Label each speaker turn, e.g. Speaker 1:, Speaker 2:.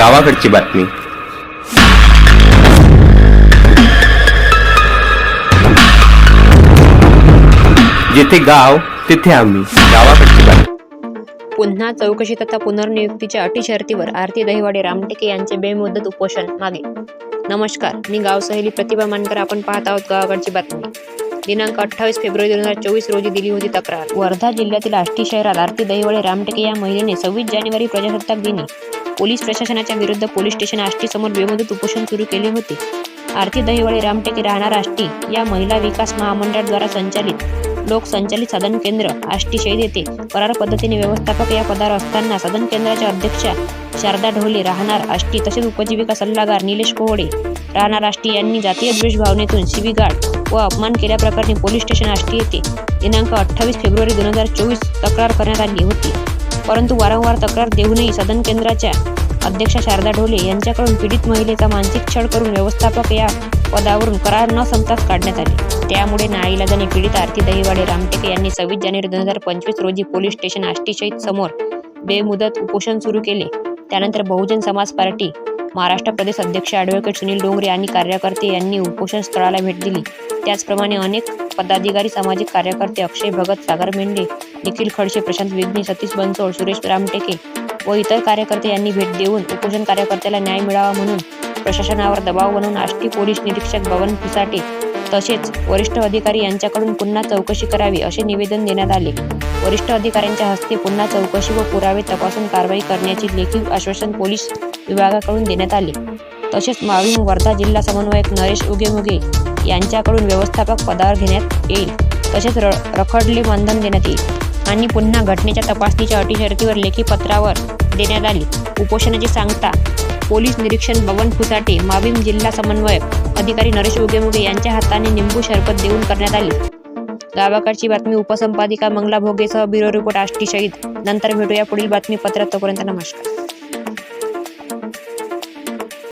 Speaker 1: गावाकडची बातमी. जिथे गाव तिथे आम्ही. गावाकडची बातमी.
Speaker 2: पुन्हा चौकशी तथा पुनर्नियुक्तीच्या अटी शर्तीवर आरती दहिवाडे रामटेके यांचे बेमुदत उपोषण मागे. नमस्कार मी गाव सहेली प्रतिभा मानकर. आपण पाहत आहोत गावाकडची बातमी. दिनांक अठ्ठावीस फेब्रुवारी दोन हजार चोवीस रोजी दिली होती तक्रार. वर्धा जिल्ह्यातील आष्टी शहरात आरती दहिवाडे रामटेके या महिलेने सव्वीस जानेवारी प्रजासत्ताक दिनी. पोलीस प्रशासनाच्या विरुद्ध पोलीस स्टेशन आष्टी समोर बेमुदत उपोषण सुरू केले होते. आरती दहिवळे रामटेके राहणार आष्टी या महिला विकास महामंडळाद्वारा संचालित लोक संचालित सदन केंद्र आष्टी शहीद येथे करार पद्धतीने व्यवस्थापक या पदावर असताना सदन केंद्राच्या अध्यक्षा शारदा ढोले राहणार आष्टी तसेच उपजीविका सल्लागार निलेश कोहडे राहणार आष्टी यांनी जातीय द्वेष भावनेतून शिवीगाड व अपमान केल्याप्रकरणी पोलीस स्टेशन आष्टी येथे दिनांक अठ्ठावीस फेब्रुवारी दोन हजार चोवीस तक्रार करण्यात आली होती. परंतु वारंवार तक्रार देऊनही सदन केंद्राच्या अध्यक्षा शारदा ढोले यांच्याकडून पीडित महिलेचा मानसिक छळ करून व्यवस्थापक या पदावरून करार न संपताच काढण्यात आले. त्यामुळे नाईलाजाने पीडित आरती दहिवाडे रामटेके यांनी सव्वीस जानेवारी दोन हजार पंचवीस रोजी पोलीस स्टेशन आष्टीशहीद समोर बेमुदत उपोषण सुरू केले. त्यानंतर बहुजन समाज पार्टी महाराष्ट्र प्रदेश अध्यक्ष ॲडव्होकेट सुनील डोंगरे आणि कार्यकर्ते यांनी उपोषण स्थळाला भेट दिली. त्याचप्रमाणे अनेक पदाधिकारी सामाजिक कार्यकर्ते अक्षय भगत सागर मेंढे निखिल खडसे प्रशांत विघ्ने सतीश बनसोड सुरेश रामटेके व इतर कार्यकर्ते यांनी भेट देऊन उपोषण कार्यकर्त्याला न्याय मिळावा म्हणून प्रशासनावर दबाव बनवून आष्टी पोलीस निरीक्षक बबन पिसाटे तसेच वरिष्ठ अधिकारी यांच्याकडून पुन्हा चौकशी करावी असे निवेदन देण्यात आले. वरिष्ठ अधिकाऱ्यांच्या हस्ते पुन्हा चौकशी व पुरावे तपासून कारवाई करण्याचे लेखी आश्वासन पोलीस विभागाकडून देण्यात आले. तसेच माविम वर्धा जिल्हा समन्वयक नरेश उगेमुगे यांच्याकडून व्यवस्थापक पदावर घेण्यात येईल. तसेच र रखडले मानधन देण्यात येईल. आणि पुन्हा घटनेच्या तपासणीच्या अटी शर्तीवर लेखी पत्रावर देण्यात आली. उपोषणाची सांगता पोलीस निरीक्षण बबन फुसाटे माविम जिल्हा समन्वयक अधिकारी नरेश उगेमुगे यांच्या हाताने निंबू शरबत देऊन करण्यात आली. गावाकडची बातमी उपसंपादिका मंगला भोगेसह ब्युरो रिपोर्ट आष्टी शहीद. नंतर भेटूया पुढील बातमीपत्रात. तोपर्यंत नमस्कार.